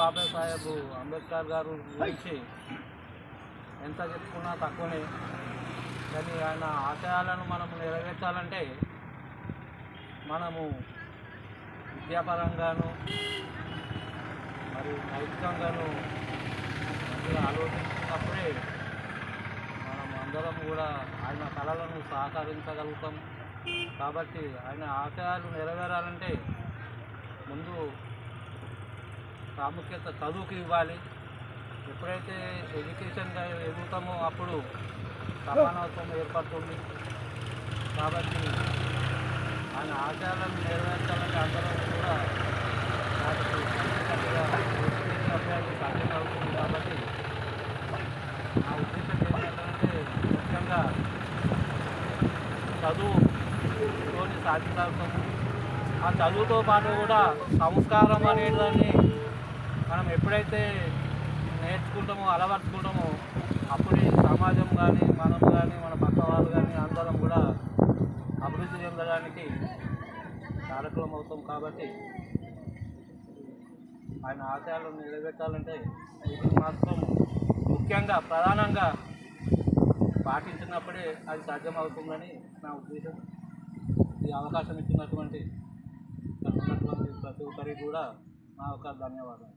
బాబాసాహెబ్ అంబేద్కర్ గారు గురించి ఎంత చెప్పుకున్నా తక్కువనే. కానీ ఆయన ఆశయాలను మనం నెరవేర్చాలంటే మనము విద్యాపరంగాను మరియు నైతికంగాను ఆలోచించినప్పుడే మనం అందరం కూడా ఆయన కళలను సహకరించగలుగుతాం. కాబట్టి ఆయన ఆశయాలు నెరవేరాలంటే ముందు ప్రాముఖ్యత చదువుకి ఇవ్వాలి. ఎప్పుడైతే ఎడ్యుకేషన్ ఎదుగుతామో అప్పుడు సమానత్వం ఏర్పడుతుంది. కాబట్టి ఆయన ఆచారాలను నెరవేర్చాలంటే అందరం కూడా వాటికి సాధ్యం అవుతుంది. కాబట్టి నా ఉద్దేశం ఏంటంటే ముఖ్యంగా చదువుతోని సాధించాల్సాము ఆ చదువుతో పాటు కూడా సంస్కారం అనేదాన్ని ఎప్పుడైతే నేర్చుకుంటామో అలవర్చుకుంటామో అప్పుడే సమాజం కానీ మనం కానీ మన పక్క వాళ్ళు కానీ అందరం కూడా అభివృద్ధి చెందడానికి కార్యక్రమం అవుతాం కాబట్టి ఆయన ఆశయాలను నిలబెట్టాలంటే ఇది మాత్రం ముఖ్యంగా ప్రధానంగా పాటించినప్పుడే అది సాధ్యమవుతుందని నా ఉద్దేశం. ఈ అవకాశం ఇచ్చినటువంటి ఇచ్చినటువంటి ప్రతి ఒక్కరికి కూడా నా యొక్క ధన్యవాదాలు.